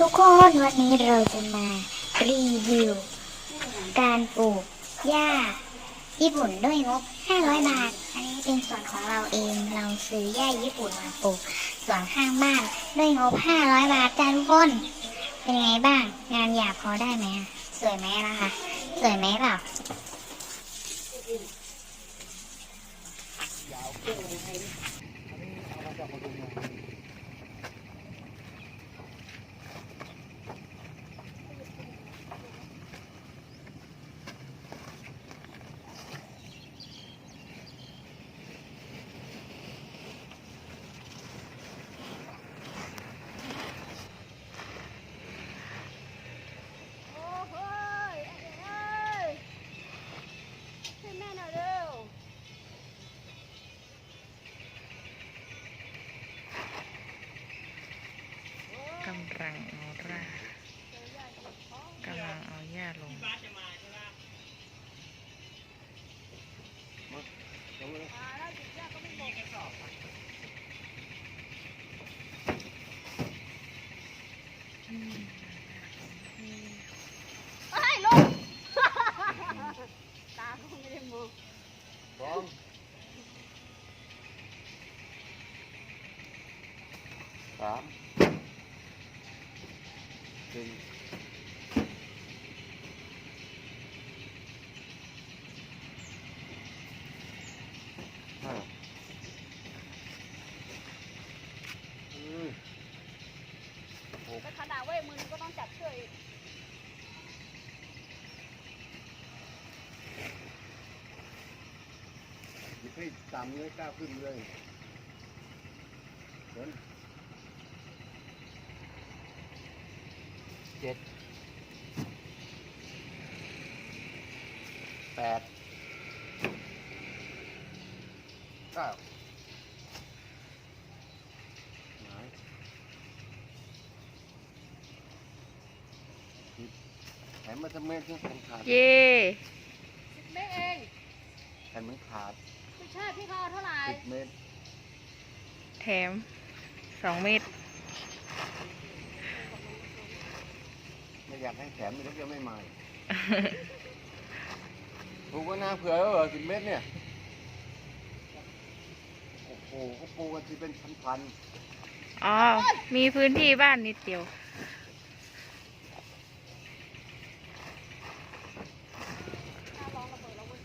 ทุกคนวันนี้เราจะมารีวิว การปลูกหญ้าญี่ปุ่นด้วยงบ 500 บาท อันนี้เป็นส่วนของเราเอง เราซื้อหญ้าญี่ปุ่นมาปลูกส่วนข้างบ้านด้วยงบ 500 บาทจ้าทุกคน เป็นไงบ้าง งานหยาบพอได้ไหม สวยไหมนะคะ สวยไหมเปล่าโอ้เฮ้ยเอ้ยช่วยแม่หน่อยเร็ว กำลังเอารากกำ ลงเอาหญ้าลงมาแล้วจุดยาก็ไม่บอกเอ้ยลง ตาก็ไม่ได้มองสองสามสี่อืม แต่ขนาดเว้ยมือก็ต้องจับเชือกอีก หยิบให้ ต่ำเลยกล้าขึ้นเลยเดินเจ็ดแปดเก้าหมายสิบแถมมาทำเมตรที่แผ่นขาด เย่ สิบเมตรเอง แผ่นมันขาดไม่ใช่พี่เขาเอาเท่าไหร่สิบเมตรแถมสองเมตรไม่อยากให้แถมไม่รู้จะไม่มาอีกปลูกว่านาเผื่อแล้วเหรอสิบเมตรเนี่ย โอ้โหเขาปลูกกันที่เป็นพันอ๋อ มีพื้นที่บ้านนิดเดียว น่าลองระเบิดแล้วเว้ย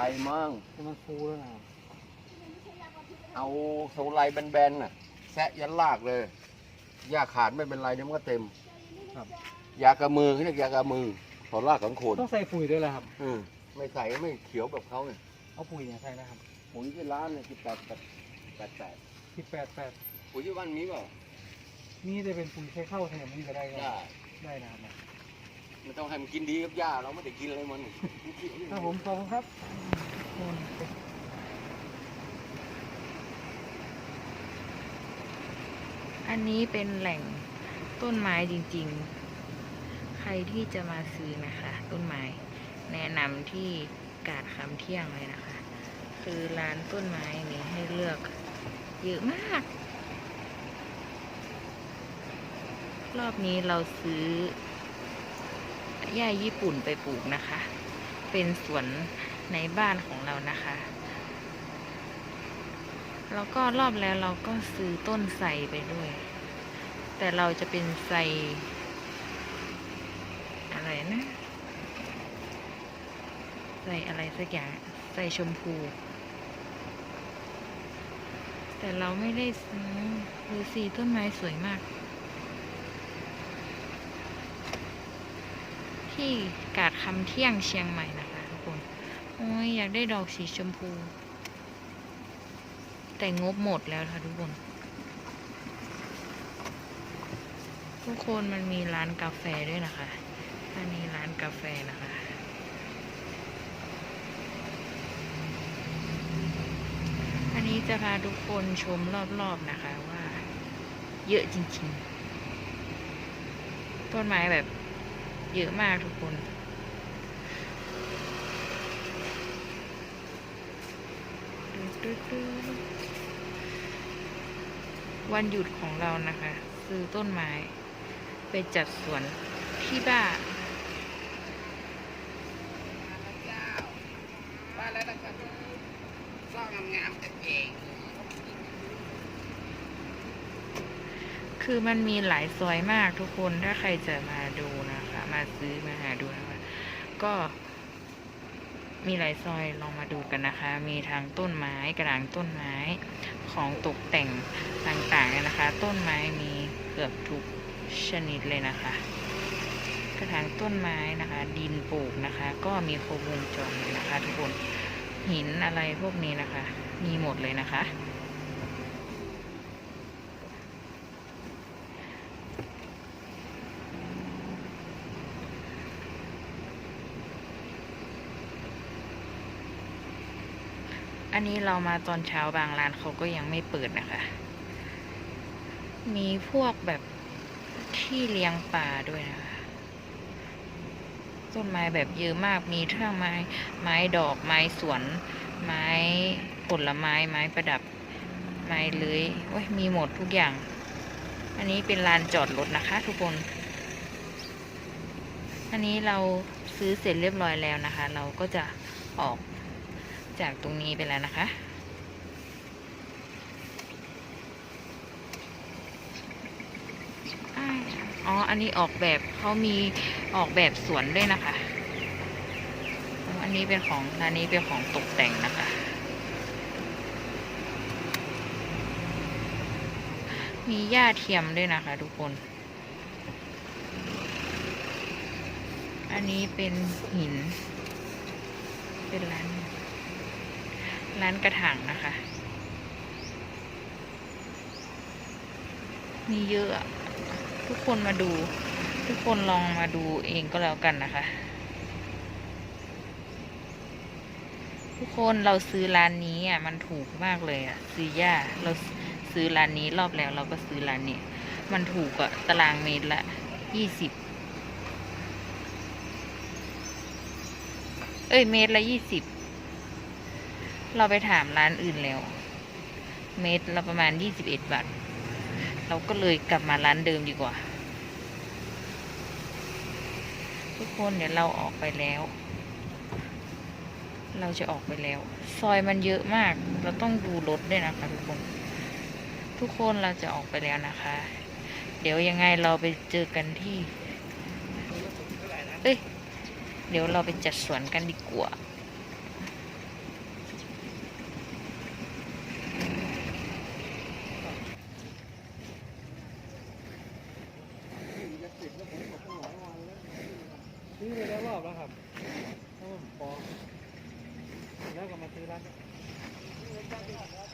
ๆเยี่ยไทยมั่งมันฟูแล้วนะเอาโซไลแบนๆน่ะ แซะยันลากเลยหญ้าขาดไม่เป็นไรเดี๋ยวมันก็เต็มครับ ยากระมือเขาเรียกยากระมือถอนรากของโคนต้องใส่ปุ๋ยด้วยแหละครับ อืมไม่ใส่ไม่เขียวแบบเขาเนี่ยเอาปุ๋ยเนี่ยใส่นะครับปุ๋ยที่ร้านเนี่ยที่แปดแปดแปดแปดสิบแปดแปดปุ๋ยที่บ้านมีเปล่านี่จะเป็นปุ๋ยใช้เข้าแทนนี่ก็ได้ครับได้ได้นะครับ มันต้องให้มันกินดีกับหญ้าเราไม่ได้กินอะไรมันครับผมขอบคุณครับอันนี้เป็นแหล่งต้นไม้จริง ๆ ใครที่จะมาซื้อนะคะ ต้นไม้แนะนำที่กาดคำเที่ยงเลยนะคะ คือร้านต้นไม้นี้ให้เลือกเยอะมาก รอบนี้เราซื้อ หญ้าญี่ปุ่นไปปลูกนะคะ เป็นสวนในบ้านของเรานะคะ แล้วก็รอบแล้วเราก็ซื้อต้นไทรไปด้วย แต่เราจะเป็นไทรอะไรนะไทรอะไรสักอย่างไทรชมพู แต่เราไม่ได้ซื้อดูสีต้นไม้สวยมาก ที่กาดคำเที่ยงเชียงใหม่นะคะทุกคนโอ้ยอยากได้ดอกสีชมพู แต่งบหมดแล้วค่ะทุกคน ทุกคนมันมีร้านกาแฟด้วยนะคะอันนี้ร้านกาแฟนะคะอันนี้จะพาทุกคนชมรอบๆนะคะว่า เยอะจริงๆ ต้นไม้แบบ เยอะมากทุกคนดูดูดูวันหยุดของเรานะคะ ซื้อต้นไม้ ไปจัดสวนที่บ้านมานแล้วนะครับสร้างงามๆกันเองคือมันมีหลายซอยมากทุกคนถ้าใครจะมาดูนะ มาซื้อมาหาดูนะคะก็มีหลายซอยลองมาดูกันนะคะ มีทางต้นไม้กระถางต้นไม้ของตกแต่งต่างๆเนี่ยนะคะ ต้นไม้มีเกือบทุกชนิดเลยนะคะ กระถางต้นไม้นะคะ ดินปลูกนะคะ ก็มีครบวงจรเลยนะคะ ทุกคนหินอะไรพวกนี้นะคะ มีหมดเลยนะคะ นนี้เรามาตอนเช้าบางร้านเขาก็ยังไม่เปิดนะคะ มีพวกแบบที่เลี้ยงปลาด้วยนะคะ ต้นไม้แบบเยอะมาก มีทั้งไม้ ไม้ดอก ไม้สวน ไม้ผลไม้ ไม้ประดับ ไม้เลื้อยโอ้ย มีหมดทุกอย่าง อันนี้เป็นลานจอดรถนะคะ ทุกคน อันนี้เราซื้อเสร็จเรียบร้อยแล้วนะคะ เราก็จะออก จากตรงนี้ไปแล้วนะคะอ๋อ อันนี้ออกแบบเขามีออกแบบสวนด้วยนะคะ อันนี้เป็นของร้านนี้เป็นของตกแต่งนะคะ มีหญ้าเทียมด้วยนะคะทุกคน อันนี้เป็นหิน เป็นร้าน ร้านกระถางนะคะ มีเยอะ ทุกคนมาดู ทุกคนลองมาดูเองก็แล้วกันนะคะ ทุกคนเราซื้อร้านนี้อะมันถูกมากเลยอะ ซื้อย่าเราซื้อร้านนี้รอบแล้วเราก็ซื้อร้านนี้ มันถูกอะ ตารางเมตรละยี่สิบเอ้ยเมตรละยี่สิบ เราไปถามร้านอื่นแล้ว เมตรละประมาณยี่สิบเอ็ดบาท เราก็เลยกลับมาร้านเดิมดีกว่า ทุกคนเดี๋ยวเราออกไปแล้ว เราจะออกไปแล้ว ซอยมันเยอะมาก เราต้องดูรถด้วยนะคะทุกคน ทุกคนเราจะออกไปแล้วนะคะ เดี๋ยวยังไงเราไปเจอกันที่ เอ้ย เดี๋ยวเราไปจัดสวนกันดีกว่า ซื้อไปแล้วรอบแล้วครับเพราะว่าผมปองแล้ว ก็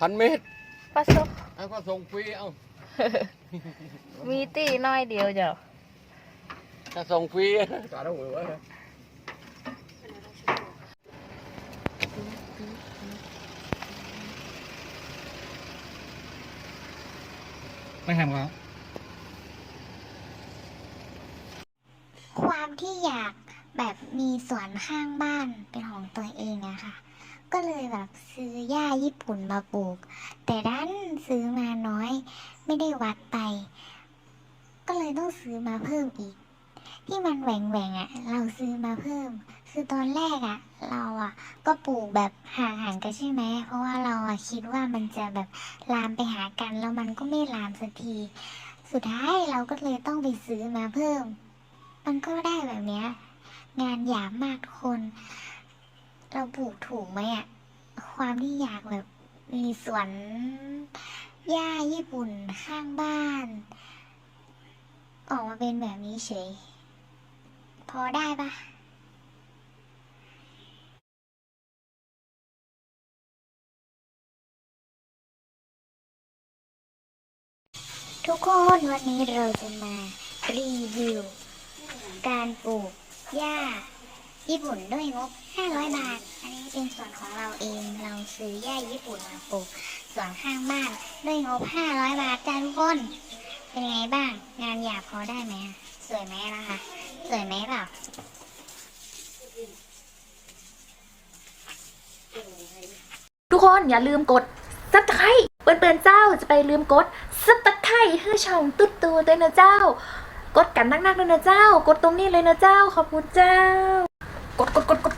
พันเมตรปลาซุกเอาก็ส่งฟรีเอามีตีน้อยเดียวเจ้าถ้าส่งฟรีกาต้องหัวไม่ทำครับความที่อยากแบบมีสวนข้างบ้านเป็นของตัวเองอะค่ะ ก็เลยแบบซื้อหญ้าญี่ปุ่นมาปลูก แต่ดันซื้อมาน้อย ไม่ได้วัดไป ก็เลยต้องซื้อมาเพิ่มอีก ที่มันแหว่งแหว่งอะเราซื้อมาเพิ่ม คือตอนแรกอะเราอะก็ปลูกแบบห่างๆกันใช่ไหมเพราะว่าเราอะคิดว่ามันจะแบบลามไปหากันแล้วมันก็ไม่ลามสักที สุดท้ายเราก็เลยต้องไปซื้อมาเพิ่ม มันก็ได้แบบเนี้ยงานหยาบมากคน เราปลูกถูกไหมอะความที่อยากแบบมีสวนหญ้าญี่ปุ่นข้างบ้าน ออกมาเป็นแบบนี้เฉย พอได้ปะทุกคนวันนี้เราจะมารีวิว การปลูกหญ้าญี่ปุ่นด้วยงบ 500 บาท อันนี้เป็นส่วนของเราเอง เราซื้อหญ้าญี่ปุ่นมาปลูกส่วนข้างบ้านด้วยงบ 500 บาทจ้าทุกคน เป็นไงบ้าง งานหยาบพอได้ไหม สวยไหมล่ะคะ สวยไหมเปล่าทุกคนอย่าลืมกดซับสไครต์เปินๆเจ้าจะไปลืมกดซับสไครต์ให้ช่องตุ๊ดตูด้วยนะเจ้า กดกันนักๆด้วยนะเจ้า กดตรงนี้เลยนะเจ้า ขอบคุณเจ้ากดกดกดกด